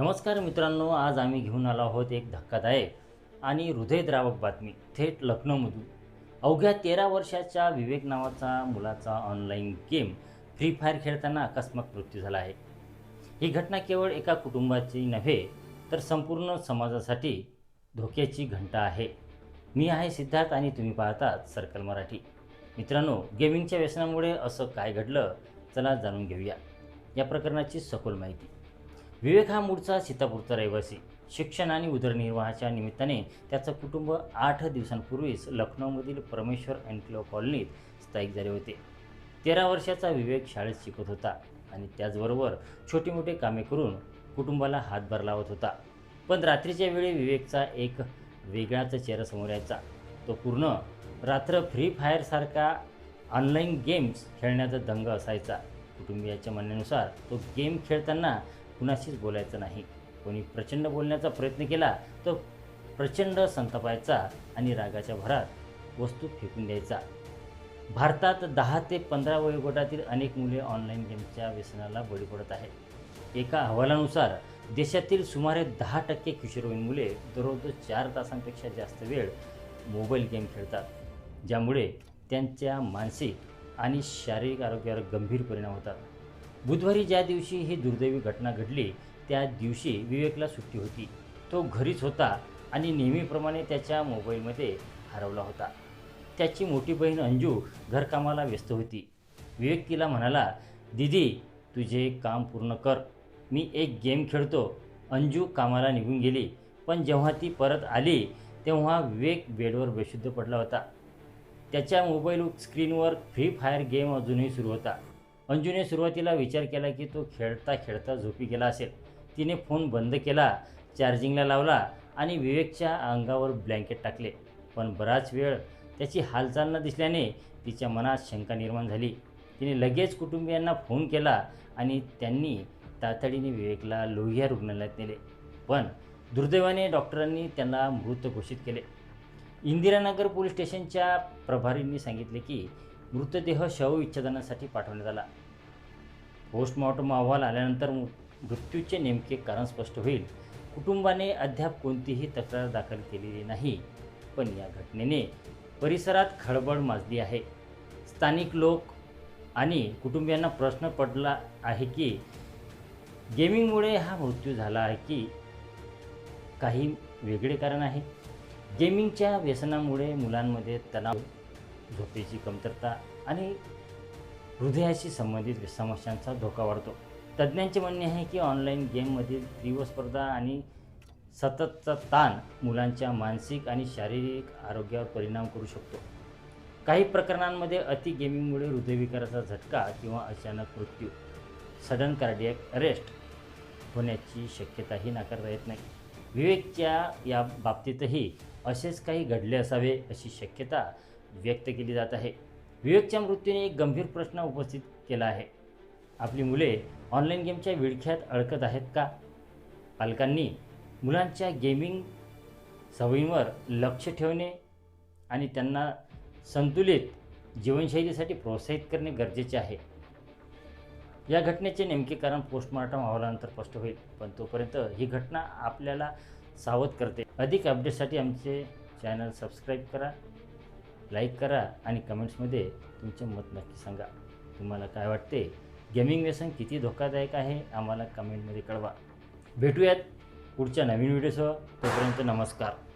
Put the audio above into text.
नमस्कार मित्रांनो आज आम्ही घेऊन आलो आहोत एक धक्कादायक आणि हृदयद्रावक बातमी थेट लखनौमधून. अवघ्या तेरा वर्षाच्या विवेक नावाचा मुलाचा ऑनलाईन गेम फ्री फायर खेळताना अकस्मात मृत्यू झाला आहे. ही घटना केवळ एका कुटुंबाची नव्हे तर संपूर्ण समाजासाठी धोक्याची घंटा आहे. मी आहे सिद्धार्थ आणि तुम्ही पाहतात सर्कल मराठी. मित्रांनो गेमिंगच्या व्यसनामुळे असं काय घडलं चला जाणून घेऊया. या प्रकरणाची सखोल माहिती. विवेक हा मूळचा सीतापूरचा रहिवासी. शिक्षण आणि उदरनिर्वाहाच्या निमित्ताने त्याचं कुटुंब आठ दिवसांपूर्वीच लखनौमधील परमेश्वर एन्क्लेव कॉलनीत स्थायिक झाले होते. तेरा वर्षाचा विवेक शाळेत शिकत होता आणि त्याचबरोबर छोटी मोठी कामे करून कुटुंबाला हातभार लावत होता. पण रात्रीच्या वेळी विवेकचा एक वेगळाच चेहरा समोर यायचा. तो पूर्ण रात्र फ्री फायरसारखा ऑनलाईन गेम्स खेळण्याचा दंग असायचा. कुटुंबियाच्या म्हणण्यानुसार तो गेम खेळताना कुणाशीच बोलायचं नाही. कोणी प्रचंड बोलण्याचा प्रयत्न केला तर प्रचंड संतापायचा आणि रागाच्या भरात वस्तू फेकून द्यायचा. भारतात दहा ते पंधरा वयोगटातील अनेक मुले ऑनलाईन गेमच्या व्यसनाला बळी पडत आहेत. एका अहवालानुसार देशातील सुमारे दहा टक्के किशोरवयीन मुले दररोज चार तासांपेक्षा जास्त वेळ मोबाईल गेम खेळतात ज्यामुळे त्यांच्या मानसिक आणि शारीरिक आरोग्यावर गंभीर परिणाम होतात. बुधवारी ज्या दिवशी ही दुर्दैवी घटना घडली त्या दिवशी विवेकला सुट्टी होती. तो घरीच होता आणि नेहमीप्रमाणे त्याच्या मोबाईलमध्ये हरवला होता. त्याची मोठी बहीण अंजू घरकामाला व्यस्त होती. विवेक तिला म्हणाला दीदी तुझे काम पूर्ण कर. मी एक गेम खेळतो. अंजू कामाला निघून गेली. पण जेव्हा ती परत आली तेव्हा विवेक बेडवर बेशुद्ध पडला होता. त्याच्या मोबाईल स्क्रीनवर फ्री फायर गेम अजूनही सुरू होता. अंजूने सुरुवातीला विचार केला की तो खेळता खेळता झोपी गेला असेल. तिने फोन बंद केला चार्जिंगला लावला आणि विवेकच्या अंगावर ब्लँकेट टाकले. पण बराच वेळ त्याची हालचाल न दिसल्याने तिच्या मनात शंका निर्माण झाली. तिने लगेच कुटुंबियांना फोन केला आणि त्यांनी तातडीने विवेकला लोहिया रुग्णालयात नेले. पण दुर्दैवाने डॉक्टरांनी त्यांना मृत घोषित केले. इंदिरानगर पोलीस स्टेशनच्या प्रभारींनी सांगितले की मृतदेह शवविच्छेदनासाठी पाठवण्यात आला. पोस्टमॉर्टम अहवाल आल्यानंतर मृत्यूचे नेमके कारण स्पष्ट होईल. कुटुंबाने अद्याप कोणतीही तक्रार दाखल केलेली नाही पण या घटनेने परिसरात खळबळ माजली आहे. स्थानिक लोक आणि कुटुंबियांना प्रश्न पडला आहे की गेमिंगमुळे हा मृत्यू झाला आहे की काही वेगळे कारण आहे? गेमिंगच्या व्यसनामुळे मुलांमध्ये तणाव झोपेची कमतरता आणि हृदयाशी संबंधित समस्यांचा धोका वाढतो. तज्ज्ञांचे म्हणणे आहे की ऑनलाईन गेममधील तीव्र स्पर्धा आणि सततचा ताण मुलांच्या मानसिक आणि शारीरिक आरोग्यावर परिणाम करू शकतो. काही प्रकरणांमध्ये अति गेमिंगमुळे हृदयविकाराचा झटका किंवा अचानक मृत्यू सडन कार्डियक अरेस्ट होण्याची शक्यताही नाकारता येत नाही. विवेकच्या या बाबतीतही असेच काही घडले असावे अशी शक्यता व्यक्त केली जात आहे. विवेकच्या मृत्यूने एक गंभीर प्रश्न उपस्थित केला आहे. आपली मुले ऑनलाईन गेमच्या विळख्यात अडकत आहेत का? पालकांनी मुलांच्या गेमिंग सवयींवर लक्ष ठेवणे आणि त्यांना संतुलित जीवनशैलीसाठी प्रोत्साहित करणे गरजेचे आहे. या घटनेचे नेमके कारण पोस्टमॉर्टम अहवालानंतर स्पष्ट होईल पण तोपर्यंत ही घटना आपल्याला सावध करते. अधिक अपडेटसाठी आमचे चॅनल सबस्क्राईब करा. लाईक करा आणि कमेंट्समध्ये तुमचे मत नक्की सांगा. तुम्हाला काय वाटते? गेमिंग व्यसन किती धोकादायक आहे? आम्हाला कमेंटमध्ये कळवा. भेटूयात पुढच्या नवीन व्हिडिओसह. तोपर्यंत नमस्कार.